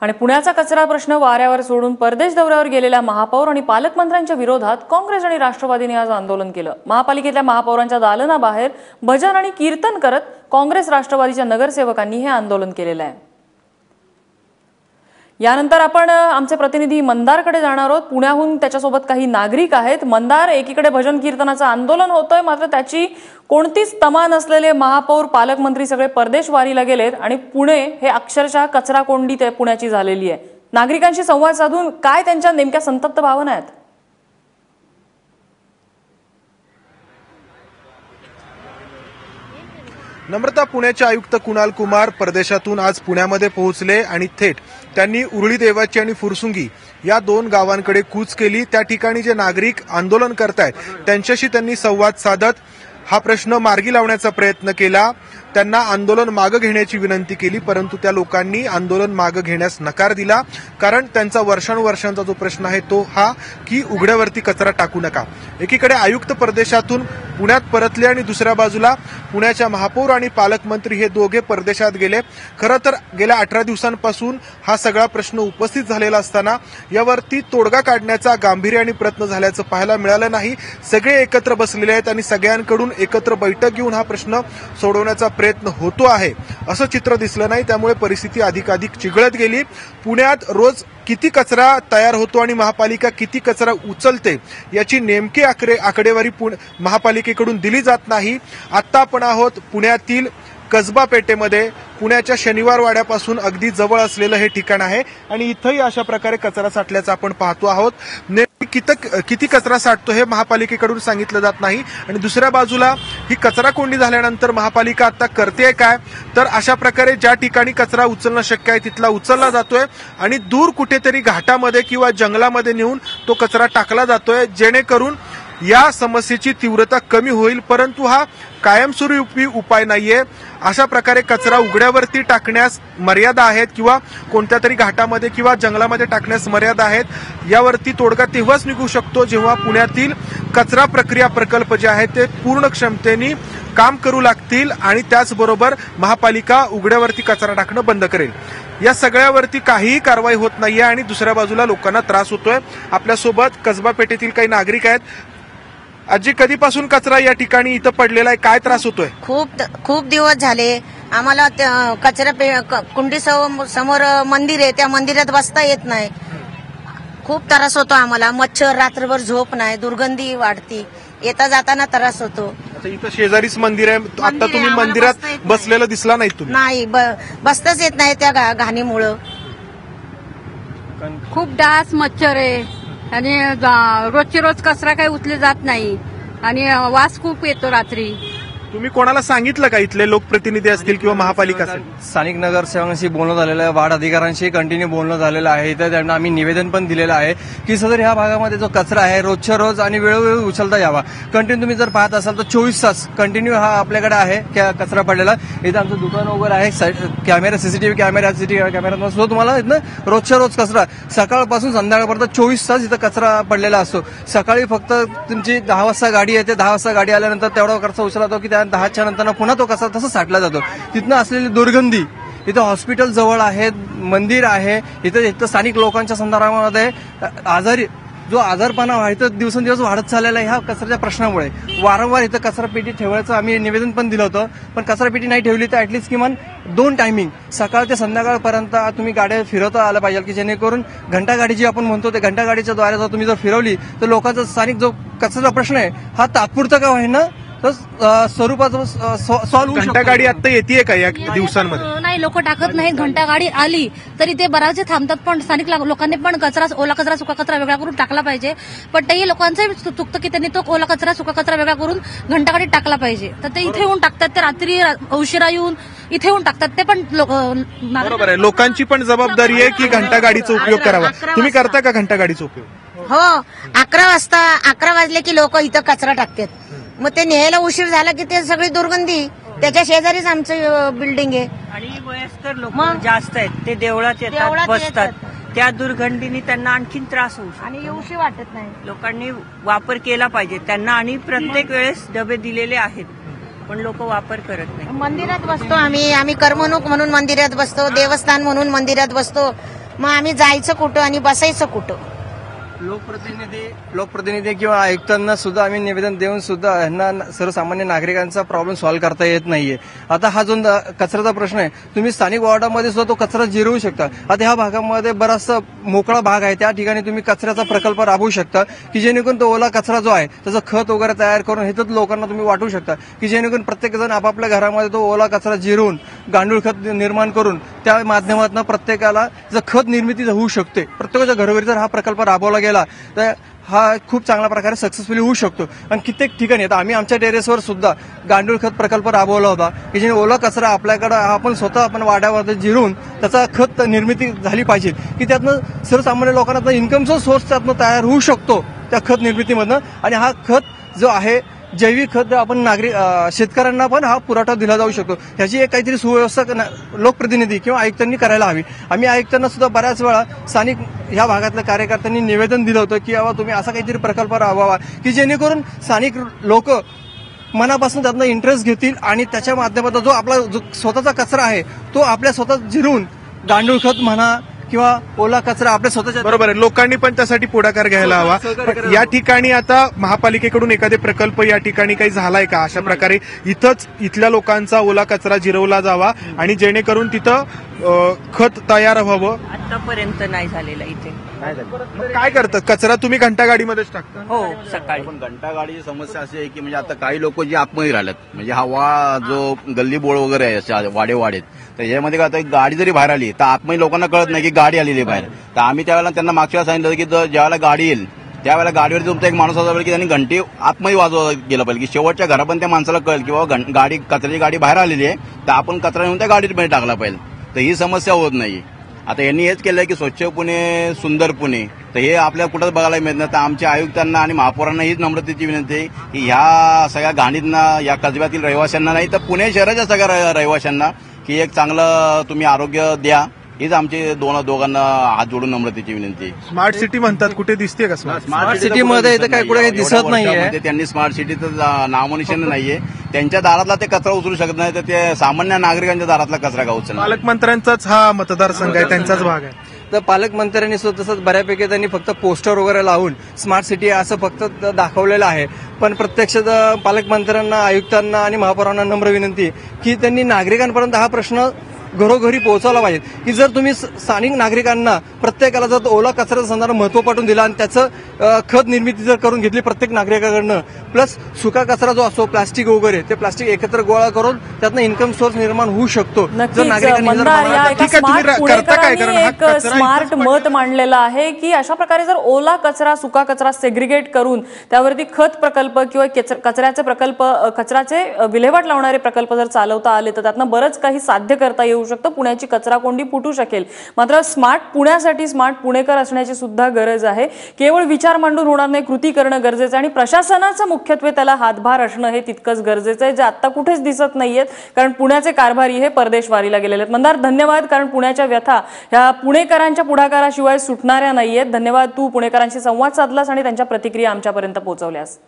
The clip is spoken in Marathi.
आणि पुण्याचा कचरा प्रश्न वाऱ्यावर सोडून परदेश दौऱ्यावर गेलेल्या महापौर आणि पालकमंत्र्यांच्या विरोधात काँग्रेस आणि राष्ट्रवादीने आज आंदोलन केलं. महापालिकेतल्या महापौरांच्या दालनाबाहेर भजन आणि कीर्तन करत काँग्रेस राष्ट्रवादीच्या नगरसेवकांनी हे आंदोलन केलेलं आहे. यानंतर आपण आमचे प्रतिनिधी मंदारकडे जाणार आहोत. पुण्याहून त्याच्यासोबत काही नागरिक आहेत. मंदार एकीकडे भजन कीर्तनाचं आंदोलन होतंय. मात्र त्याची कोणतीच तमा नसलेले महापौर पालकमंत्री सगळे परदेशवारीला गेलेत आणि पुणे हे अक्षरशः कचरा कोंडी ते पुण्याची झालेली आहे. नागरिकांशी संवाद साधून काय त्यांच्या नेमक्या संतप्त भावना आहेत? नम्रता पुण्याचे आयुक्त कुणाल कुमार परदेशातून आज पुण्यामध्ये पोहोचले आणि थेट त्यांनी उरळी देवाची आणि फुरसुंगी या दोन गावांकडे कूच केली. त्या ठिकाणी जे नागरिक आंदोलन करतायत त्यांच्याशी त्यांनी संवाद साधत हा प्रश्न मार्गी लावण्याचा प्रयत्न केला. त्यांना आंदोलन मागं घेण्याची विनंती केली परंतु त्या लोकांनी आंदोलन मागं घेण्यास नकार दिला. कारण त्यांचा वर्षानुवर्षांचा जो प्रश्न आहे तो हा की उघड्यावरती कचरा टाकू नका. एकीकडे आयुक्त परदेशातून पुण्यात परतले आणि दुसऱ्या बाजूला पुण्याच्या महापौर आणि पालकमंत्री हे दोघे परदेशात गेले. खरं तर गेल्या अठरा दिवसांपासून हा सगळा प्रश्न उपस्थित झालेला असताना यावरती तोडगा काढण्याचा गांभीर्याने प्रयत्न झाल्याचं पाहायला मिळालं नाही. सगळे एकत्र बसलेले आहेत आणि सगळ्यांकडून एकत्र बैठक घेऊन हा प्रश्न सोडवण्याचा प्रयत्न होतो आहे. असं चित्र दिसलं नाही त्यामुळे परिस्थिती अधिकाधिक चिघळत गेली. पुण्यात रोज किती कचरा तयार होतो आणि महापालिका किती कचरा उचलते याची नेमकी आकडे आकडेवारी महापालिके पालिकेकडून दिली जात नाही. आत्ता आपण आहोत पुण्यातील कसबा पेठेमध्ये पुण्याच्या शनिवार वाड्यापासून अगदी जवळ असलेलं हे ठिकाण आहे. आणि इथंही अशा प्रकारे कचरा साठल्याचं आपण पाहतो आहोत. कितक किती कचरा साठतो हे महापालिकेकडून सांगितलं जात नाही. आणि दुसऱ्या बाजूला ही कचरा कोंडी झाल्यानंतर महापालिका आता करते काय? तर अशा प्रकारे ज्या ठिकाणी कचरा उचलणं शक्य आहे तिथला उचलला जातोय. आणि दूर कुठेतरी घाटामध्ये किंवा जंगलामध्ये नेऊन तो कचरा टाकला जातोय. जेणेकरून या समस्येची तीव्रता कमी होईल परंतु हा कायमस्वरूपी उपाय नाहीये. अशा प्रकारे कचरा उघड्यावरती टाकण्यास मर्यादा आहेत किंवा कोणत्या तरी घाटामध्ये किंवा जंगलामध्ये टाकण्यास मर्यादा आहेत. यावरती तोडगा तेव्हाच निघू शकतो जेव्हा पुण्यातील कचरा प्रक्रिया प्रकल्प जे आहेत ते पूर्ण क्षमतेने काम करू लागतील आणि त्याचबरोबर महापालिका उघड्यावरती कचरा टाकणं बंद करेल. या सगळ्यावरती काहीही कारवाई होत नाहीये आणि दुसऱ्या बाजूला लोकांना त्रास होतोय. आपल्यासोबत कसबा पेठेतील काही नागरिक आहेत. आजी कधीपासून कचरा या ठिकाणी इथं पडलेला आहे? काय त्रास होतोय? खूप खूप दिवस झाले. आम्हाला कचरा कुंडी समोर मंदिर आहे. त्या मंदिरात बसता येत नाही. खूप त्रास होतो आम्हाला. मच्छर रात्रभर झोप नाही. दुर्गंधी वाढती. येता जाताना त्रास होतो. आता इथं शेजारीच मंदिर आहे. आता तुम्ही मंदिरात. बसलेलं दिसला नाही तुम्ही? नाही. बसताच येत नाही त्या घाणीमुळं. खूप डास मच्छर आहे. आणि रोजची रोज कचरा काही उचले जात नाही. आणि वास खूप येतो रात्री. तुम्ही कोणाला सांगितलं का इथले लोकप्रतिनिधी असतील किंवा महापालिका असेल स्थानिक नगरसेवकांशी बोलणं झालेलं आहे वार्ड अधिकाऱ्यांशी कंटिन्यू बोलणं झालेलं आहे. इथं त्यांना आम्ही निवेदन पण दिलेलं आहे की सदर ह्या भागामध्ये जो कचरा आहे रोजच्या रोज आणि वेळोवेळी उचलता यावा. कंटिन्यू तुम्ही जर पाहत असाल तर चोवीस तास कंटिन्यू हा आपल्याकडे आहे क्या- कचरा पडलेला. इथं आमचं दुकान वगैरे आहे side- camera CCTV camera CCTV camera सुद्धा तुम्हाला इथं रोजच्या रोज कचरा. सकाळपासून संध्याकाळपर्यंत चोवीस तास इथं कचरा पडलेला असतो. सकाळी फक्त तुमची दहा वाजता गाडी येते. दहा वाजता गाडी आल्यानंतर तेवढा कचरा उचलतो की त्या दहाच्या नंतर पुन्हा तो कचरा तसा साठला जातो. तिथनं असलेली दुर्गंधी इथं हॉस्पिटल जवळ आहे मंदिर आहे इथं इथं स्थानिक लोकांच्या संदर्भामध्ये आजारी जो आजारपणा आहे दिवसेंदिवस वाढत चाललेला आहे ह्या कचऱ्याच्या प्रश्नामुळे. वारंवार इथं कचरापेटी ठेवायचं आम्ही निवेदन पण दिलं होतं पण कचरापेटी नाही ठेवली तर ऍटलीस्ट किमान दोन टायमिंग सकाळ ते संध्याकाळपर्यंत तुम्ही गाड्या फिरवता आलं पाहिजे की जेणेकरून घंटागाडी जी आपण म्हणतो ते घंटागाडीच्या द्वारे जर तुम्ही जर फिरवली तर लोकांचा स्थानिक जो कचऱ्याचा प्रश्न आहे हा तात्पुरता का होईना तर सॉल्व्ह होऊ घंटा गाडी आता येते का या दिवसांमध्ये? नाही लोक टाकत नाहीत. घंटा गाडी आली तरी ते बराच वेळ थांबतात पण स्थानिक लोकांनी पण कचरा ओला कचरा सुका कचरा वेगळा करून टाकला पाहिजे. पण तेही लोकांचं चुकतं की त्यांनी तो ओला कचरा सुका कचरा वेगळा करून घंटा गाडीत टाकला पाहिजे. तर ते इथे येऊन टाकतात. ते रात्री उशिरा येऊन इथे येऊन टाकतात. ते पण बरोबर आहे. लोकांची पण जबाबदारी आहे की घंटा गाडीचा उपयोग करावा. तुम्ही करता का घंटा गाडीचा उपयोग? हो. अकरा वाजता अकरा वाजले की लोक इथं कचरा टाकतात. मग ते न्यायला उशीर झाला की ते सगळी दुर्गंधी. त्याच्या शेजारीच आमचं बिल्डिंग आहे. आणि वयस्कर लोक मग? जास्त आहेत. ते देवळात येतात देवळात बसतात. त्या दुर्गंधीने त्यांना आणखीन त्रास होऊ शकतो. आणि येऊशी वाटत नाही. लोकांनी वापर केला पाहिजे. त्यांना आणि प्रत्येक वेळेस डबे दिलेले आहेत. पण लोक वापर करत नाही. मंदिरात बसतो आम्ही. आम्ही करमणूक म्हणून मंदिरात बसतो देवस्थान म्हणून मंदिरात बसतो. मग आम्ही जायचं कुठं आणि बसायचं कुठं? लोकप्रतिनिधी लोकप्रतिनिधी किंवा आयुक्तांना सुद्धा आम्ही निवेदन देऊन सुद्धा यांना सर्वसामान्य नागरिकांचा प्रॉब्लेम सॉल्व्ह करता येत नाहीये. आता हा जो कचऱ्याचा प्रश्न आहे तुम्ही स्थानिक वॉर्डामध्ये सुद्धा तो कचरा जिरवू शकता. आता ह्या भागामध्ये बराचसा मोकळा भाग आहे त्या ठिकाणी तुम्ही कचऱ्याचा प्रकल्प राबवू शकता की जेणेकरून तो ओला कचरा जो आहे त्याचं खत वगैरे तयार करून हे तर लोकांना तुम्ही वाटू शकता की जेणेकरून प्रत्येकजण आपापल्या घरामध्ये तो ओला कचरा जिरवून गांडूळ खत निर्माण करून त्या माध्यमातून प्रत्येकाला जर खत निर्मिती होऊ शकते प्रत्येकाच्या घरोघरी जर हा प्रकल्प राबवला गेला तर हा खूप चांगल्या प्रकारे सक्सेसफुली होऊ शकतो. आणि कित्येक ठिकाणी आता आम्ही आमच्या टेरेसवर सुद्धा गांडूळ खत प्रकल्प राबवला होता की जे ओला कचरा आपल्याकडे आपण स्वतः आपण वाड्यामध्ये जिरून त्याचा खत निर्मिती झाली पाहिजे की त्यातनं सर्वसामान्य लोकांना इन्कमचा सोर्स त्यातनं तयार होऊ शकतो त्या खत निर्मितीमधनं. आणि हा खत जो आहे जैविक खत आपण नागरिक शेतकऱ्यांना पण हा पुरवठा दिला जाऊ शकतो. ह्याची एक काहीतरी सुव्यवस्था लोकप्रतिनिधी किंवा आयुक्तांनी करायला हवी. आम्ही आयुक्तांना सुद्धा बऱ्याच वेळा स्थानिक ह्या भागातल्या कार्यकर्त्यांनी निवेदन दिलं होतं की बाबा तुम्ही असा काहीतरी प्रकल्प राबवावा की जेणेकरून स्थानिक लोक मनापासून त्यातनं इंटरेस्ट घेतील आणि त्याच्या माध्यमातून जो आपला जो स्वतःचा कचरा आहे तो आपल्या स्वतः जिरून गांडूळ खत म्हणा किंवा ओला कचरा आपल्या स्वतःच्या बरोबर आहे. लोकांनी पण त्यासाठी पुढाकार घ्यायला हवा. या ठिकाणी आता महापालिकेकडून एखादे प्रकल्प या ठिकाणी काही झालाय का? अशा प्रकारे इथंच इथल्या लोकांचा ओला कचरा जिरवला जावा आणि जेणेकरून तिथं खत तयार व्हावं? आतापर्यंत नाही झालेला इथे. मग काय करतात कचरा तुम्ही घंटागाडीमध्येच टाकता? हो सकाळी. पण घंटा गाडीची समस्या अशी आहे की म्हणजे आता काही लोक जे आतमध्ये राहिलेत म्हणजे हा वा जो गल्ली बोळ वगैरे आहे अशा वाडे वाडेत तर यामध्ये काय आता गाडी जरी बाहेर आली तर आतमध्ये लोकांना कळत नाही की गाडी आलेली आहे बाहेर. तर आम्ही त्यावेळेला त्यांना मागच्या वेळेला सांगितलं की जर ज्यावेळेला गाडी येईल त्यावेळेला गाडीवर तुमचा एक माणूस असा पाहिजे की त्यांनी घंटी आतमध्ये वाजवा गेलं पाहिजे की शेवटच्या घरापर्यंत त्या माणसाला कळेल की बाबा गाडी कचऱ्याची गाडी बाहेर आलेली आहे तर आपण कचरा नेऊन त्या गाडीमध्ये टाकला पाहिजे. तर ही समस्या होत नाही. आता यांनी हेच केलंय की स्वच्छ पुणे सुंदर पुणे. तर हे आपल्याला कुठंच बघायला मिळत नाही. तर आमच्या आयुक्तांना आणि महापौरांना हीच नम्रतेची विनंती आहे की ह्या सगळ्या घाणींना या कसब्यातील रहिवाशांना नाही तर पुणे शहराच्या सगळ्या रहिवाशांना की एक चांगलं तुम्ही आरोग्य द्या. हीच आमची दोन दोघांना हात जोडून नम्रतेची विनंती आहे. स्मार्ट सिटी म्हणतात कुठे दिसते का स्मार्ट सिटीमध्ये कुठं इथं काही दिसत कुठे काही नाहीये. दिसत नाहीये. वर्षामध्ये त्यांनी स्मार्ट सिटीचं नामोनिशान नाहीये त्यांच्या दारातला ते कचरा उचलू शकत नाही तर ते सामान्य नागरिकांच्या दारातला कचरा का उचलणार पालकमंत्र्यांचाच हा मतदारसंघ आहे त्यांचाच भाग आहे तर पालकमंत्र्यांनी सुद्धा तसंच बऱ्यापैकी त्यांनी फक्त पोस्टर वगैरे लावून स्मार्ट सिटी असं फक्त दाखवलेलं आहे पण प्रत्यक्षात अं, पालकमंत्र्यांना आयुक्तांना आणि महापौरांना नम्र विनंती की त्यांनी नागरिकांपर्यंत हा प्रश्न घरोघरी पोहोचवला पाहिजे की जर तुम्ही स्थानिक नागरिकांना प्रत्येकाला जर ओला कचऱ्याचा संदर्भ महत्त्व पटून दिला आणि त्याचं खत निर्मिती जर करून घेतली प्रत्येक नागरिकाकडनं प्लस सुका कचरा जो असतो प्लास्टिक वगैरे ते प्लास्टिक एकत्र गोळा करून त्यातनं इन्कम सोर्स निर्माण होऊ शकतो. जर नागरिकांनी स्मार्ट कचरा मत मांडलेलं आहे की अशा प्रकारे जर ओला कचरा सुका कचरा सेग्रिगेट करून त्यावरती खत प्रकल्प किंवा केच- कचऱ्याचे प्रकल्प कचऱ्याचे विल्हेवाट लावणारे प्रकल्प जर चालवता आले तर त्यातनं बरंच काही साध्य करता येऊ शकतं. पुण्याची कचरा कोंडी फुटू शकेल. मात्र स्मार्ट पुण्यासाठी स्मार्ट पुणेकर असण्याची सुद्धा गरज आहे. केवळ विचार मांडून होणार नाही कृती करणं गरजेचं आणि प्रशासनाचं मुख्यत्वे त्याला हातभार असणं हे तितकंच गरजेचं आहे जे आता कुठेच दिसत नाहीयेत. कारण पुण्याचे कारभारी हे परदेशवारीला गेलेले आहेत. मंदार धन्यवाद. कारण पुण्याच्या व्यथा ह्या पुणेकरांच्या पुढाकाराशिवाय सुटणाऱ्या नाहीयेत. धन्यवाद. तू पुणेकरांशी संवाद साधलास आणि त्यांच्या प्रतिक्रिया आमच्यापर्यंत पोहोचवल्यास.